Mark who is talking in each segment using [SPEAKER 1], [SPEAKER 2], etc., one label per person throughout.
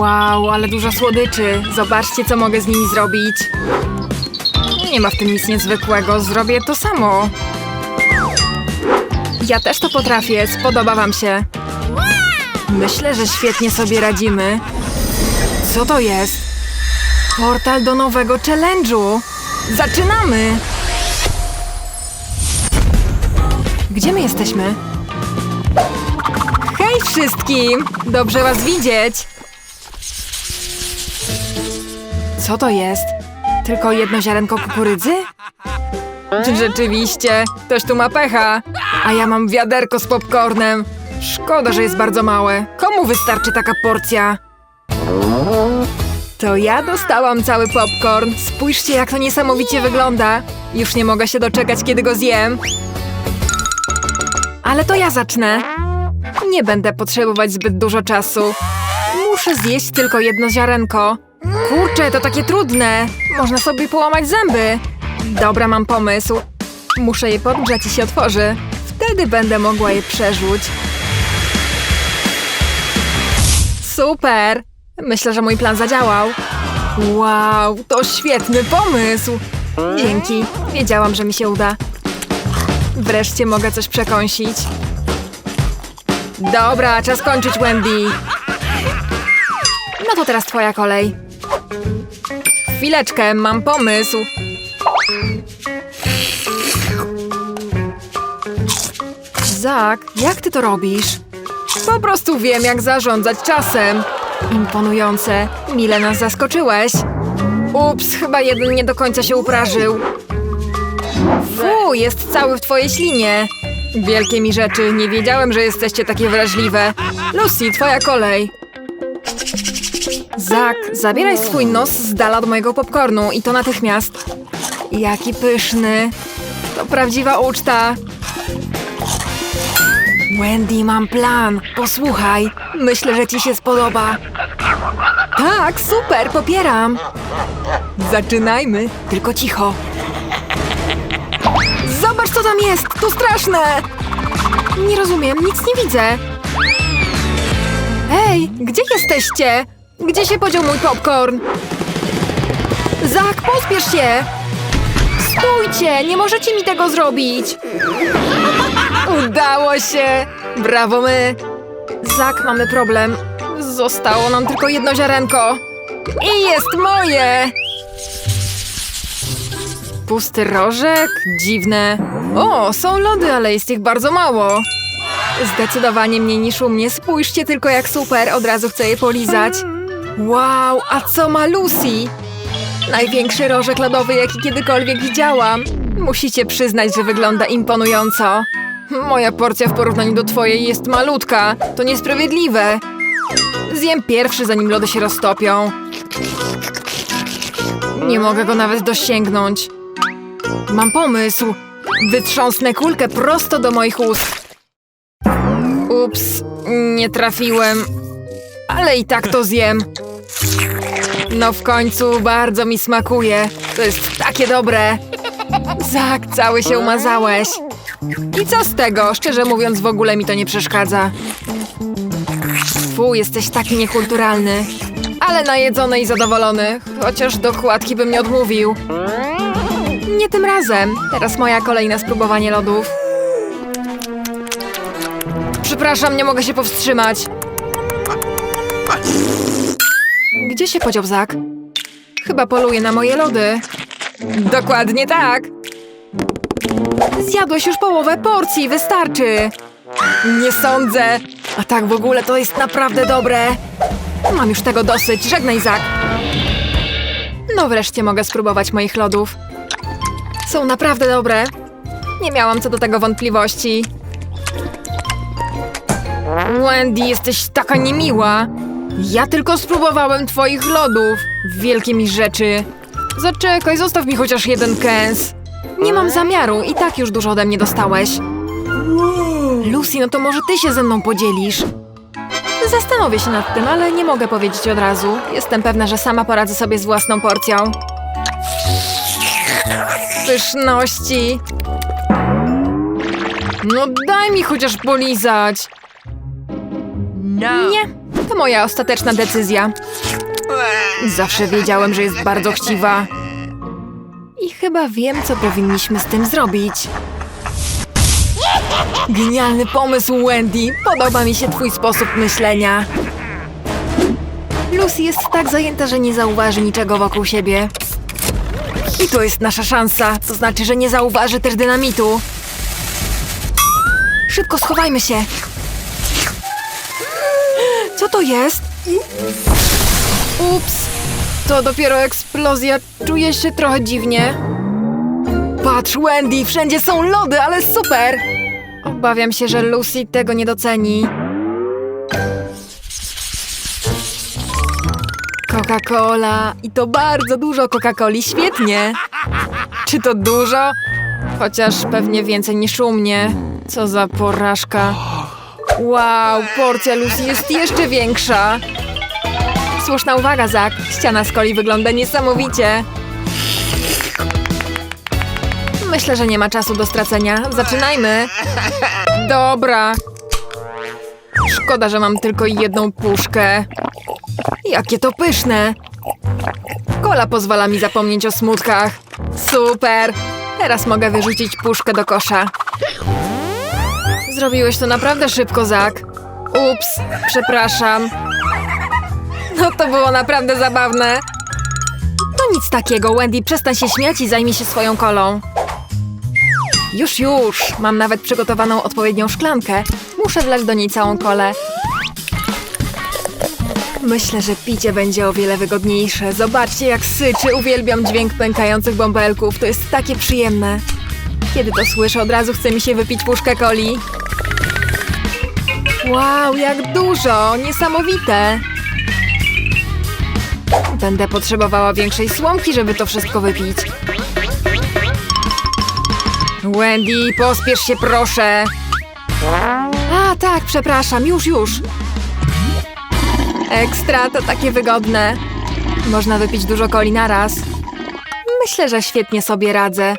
[SPEAKER 1] Wow, ale dużo słodyczy. Zobaczcie, co mogę z nimi zrobić. Nie ma w tym nic niezwykłego. Zrobię to samo. Ja też to potrafię. Spodoba wam się. Myślę, że świetnie sobie radzimy. Co to jest? Portal do nowego challenge'u. Zaczynamy! Gdzie my jesteśmy? Hej wszystkim! Dobrze was widzieć! Co to jest? Tylko jedno ziarenko kukurydzy? Rzeczywiście, ktoś tu ma pecha, a ja mam wiaderko z popcornem. Szkoda, że jest bardzo małe. Komu wystarczy taka porcja? To ja dostałam cały popcorn. Spójrzcie, jak to niesamowicie wygląda. Już nie mogę się doczekać, kiedy go zjem. Ale to ja zacznę. Nie będę potrzebować zbyt dużo czasu. Muszę zjeść tylko jedno ziarenko. Kurczę, to takie trudne. Można sobie połamać zęby. Dobra, mam pomysł. Muszę je podgrzać i się otworzy. Wtedy będę mogła je przerzuć. Super! Myślę, że mój plan zadziałał. Wow, to świetny pomysł! Dzięki. Wiedziałam, że mi się uda. Wreszcie mogę coś przekąsić. Dobra, czas kończyć, Wendy. No to teraz twoja kolej. Chwileczkę, mam pomysł. Zak, jak ty to robisz? Po prostu wiem, jak zarządzać czasem. Imponujące. Mile nas zaskoczyłeś. Ups, chyba jeden nie do końca się uprażył. Fu, jest cały w twojej ślinie. Wielkie mi rzeczy, nie wiedziałem, że jesteście takie wrażliwe. Lucy, twoja kolej. Zak, zabieraj swój nos z dala od mojego popcornu i to natychmiast. Jaki pyszny. To prawdziwa uczta. Wendy, mam plan. Posłuchaj. Myślę, że ci się spodoba. Tak, super, popieram. Zaczynajmy, tylko cicho. Zobacz, co tam jest! To straszne! Nie rozumiem, nic nie widzę. Ej, gdzie jesteście? Gdzie się podział mój popcorn? Zak, pospiesz się! Stójcie, nie możecie mi tego zrobić! Udało się! Brawo my! Zak, mamy problem. Zostało nam tylko jedno ziarenko. I jest moje! Pusty rożek? Dziwne. O, są lody, ale jest ich bardzo mało. Zdecydowanie mniej niż u mnie. Spójrzcie tylko jak super, od razu chcę je polizać. Wow, a co ma Lucy? Największy rożek lodowy, jaki kiedykolwiek widziałam. Musicie przyznać, że wygląda imponująco. Moja porcja w porównaniu do twojej jest malutka. To niesprawiedliwe. Zjem pierwszy, zanim lody się roztopią. Nie mogę go nawet dosięgnąć. Mam pomysł. Wytrząsnę kulkę prosto do moich ust. Ups, nie trafiłem. Ale i tak to zjem. No w końcu bardzo mi smakuje. To jest takie dobre. Zak, cały się umazałeś. I co z tego? Szczerze mówiąc, w ogóle mi to nie przeszkadza. Fu, jesteś taki niekulturalny. Ale najedzony i zadowolony. Chociaż do chłodki bym nie odmówił. Nie tym razem. Teraz moja kolej na spróbowanie lodów. Przepraszam, nie mogę się powstrzymać. Gdzie się podział Zak? Chyba poluje na moje lody. Dokładnie tak. Zjadłeś już połowę porcji, wystarczy. Nie sądzę. A tak w ogóle to jest naprawdę dobre. Mam już tego dosyć. Żegnaj, Zak. No wreszcie mogę spróbować moich lodów. Są naprawdę dobre. Nie miałam co do tego wątpliwości. Wendy, jesteś taka niemiła. Ja tylko spróbowałem twoich lodów. Wielkie mi rzeczy. Zaczekaj, zostaw mi chociaż jeden kęs. Nie mam zamiaru, i tak już dużo ode mnie dostałeś. Lucy, no to może ty się ze mną podzielisz? Zastanowię się nad tym, ale nie mogę powiedzieć od razu. Jestem pewna, że sama poradzę sobie z własną porcją. Pyszności. No daj mi chociaż polizać. Nie. To moja ostateczna decyzja. Zawsze wiedziałem, że jest bardzo chciwa. I chyba wiem, co powinniśmy z tym zrobić. Genialny pomysł, Wendy. Podoba mi się twój sposób myślenia. Lucy jest tak zajęta, że nie zauważy niczego wokół siebie. I to jest nasza szansa. To znaczy, że nie zauważy też dynamitu. Szybko schowajmy się. To jest? Ups. To dopiero eksplozja. Czuję się trochę dziwnie. Patrz, Wendy, wszędzie są lody, ale super! Obawiam się, że Lucy tego nie doceni. Coca-Cola. I to bardzo dużo Coca-Coli. Świetnie. Czy to dużo? Chociaż pewnie więcej niż u mnie. Co za porażka. Wow, porcja Lucy jest jeszcze większa. Słuszna uwaga, Zak. Ściana z coli wygląda niesamowicie. Myślę, że nie ma czasu do stracenia. Zaczynajmy. Dobra. Szkoda, że mam tylko jedną puszkę. Jakie to pyszne! Kola pozwala mi zapomnieć o smutkach. Super! Teraz mogę wyrzucić puszkę do kosza. Zrobiłeś to naprawdę szybko, Zak. Ups, przepraszam. No to było naprawdę zabawne. To nic takiego, Wendy, przestań się śmiać i zajmij się swoją kolą. Już, już. Mam nawet przygotowaną odpowiednią szklankę. Muszę wlać do niej całą kolę. Myślę, że picie będzie o wiele wygodniejsze. Zobaczcie, jak syczy. Uwielbiam dźwięk pękających bąbelków. To jest takie przyjemne. Kiedy to słyszę, od razu chce mi się wypić puszkę coli. Wow, jak dużo! Niesamowite! Będę potrzebowała większej słomki, żeby to wszystko wypić. Wendy, pospiesz się proszę. A, tak, przepraszam, już, już. Ekstra, to takie wygodne. Można wypić dużo coli na raz. Myślę, że świetnie sobie radzę.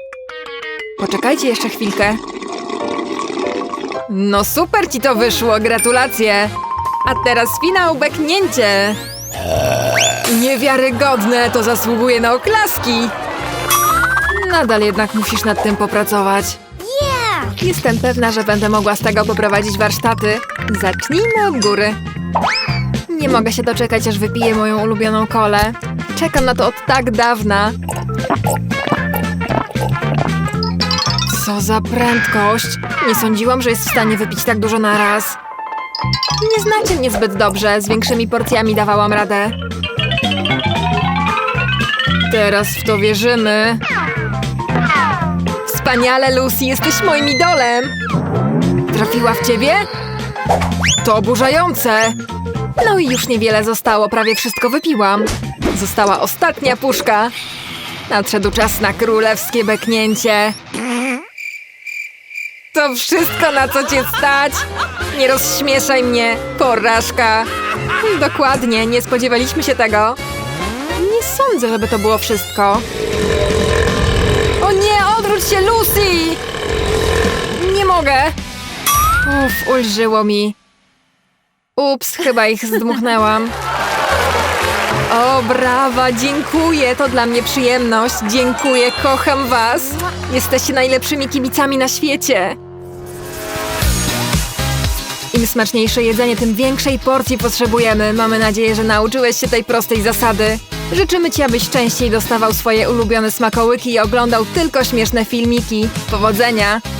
[SPEAKER 1] Poczekajcie jeszcze chwilkę. No super ci to wyszło, gratulacje. A teraz finał, beknięcie. Niewiarygodne, to zasługuje na oklaski. Nadal jednak musisz nad tym popracować. Jestem pewna, że będę mogła z tego poprowadzić warsztaty. Zacznijmy od góry. Nie mogę się doczekać, aż wypiję moją ulubioną kolę. Czekam na to od tak dawna. Co za prędkość! Nie sądziłam, że jest w stanie wypić tak dużo na raz. Nie znacie mnie zbyt dobrze, z większymi porcjami dawałam radę. Teraz w to wierzymy. Wspaniale, Lucy, jesteś moim idolem! Trafiła w ciebie? To oburzające! No i już niewiele zostało, prawie wszystko wypiłam. Została ostatnia puszka. Nadszedł czas na królewskie beknięcie. To wszystko, na co cię stać? Nie rozśmieszaj mnie, porażka. Dokładnie, nie spodziewaliśmy się tego. Nie sądzę, żeby to było wszystko. O nie, odwróć się, Lucy! Nie mogę. Uff, ulżyło mi. Ups, chyba ich zdmuchnęłam. O, brawa, dziękuję, to dla mnie przyjemność. Dziękuję, kocham was. Jesteście najlepszymi kibicami na świecie. Im smaczniejsze jedzenie, tym większej porcji potrzebujemy. Mamy nadzieję, że nauczyłeś się tej prostej zasady. Życzymy Ci, abyś częściej dostawał swoje ulubione smakołyki i oglądał tylko śmieszne filmiki. Powodzenia!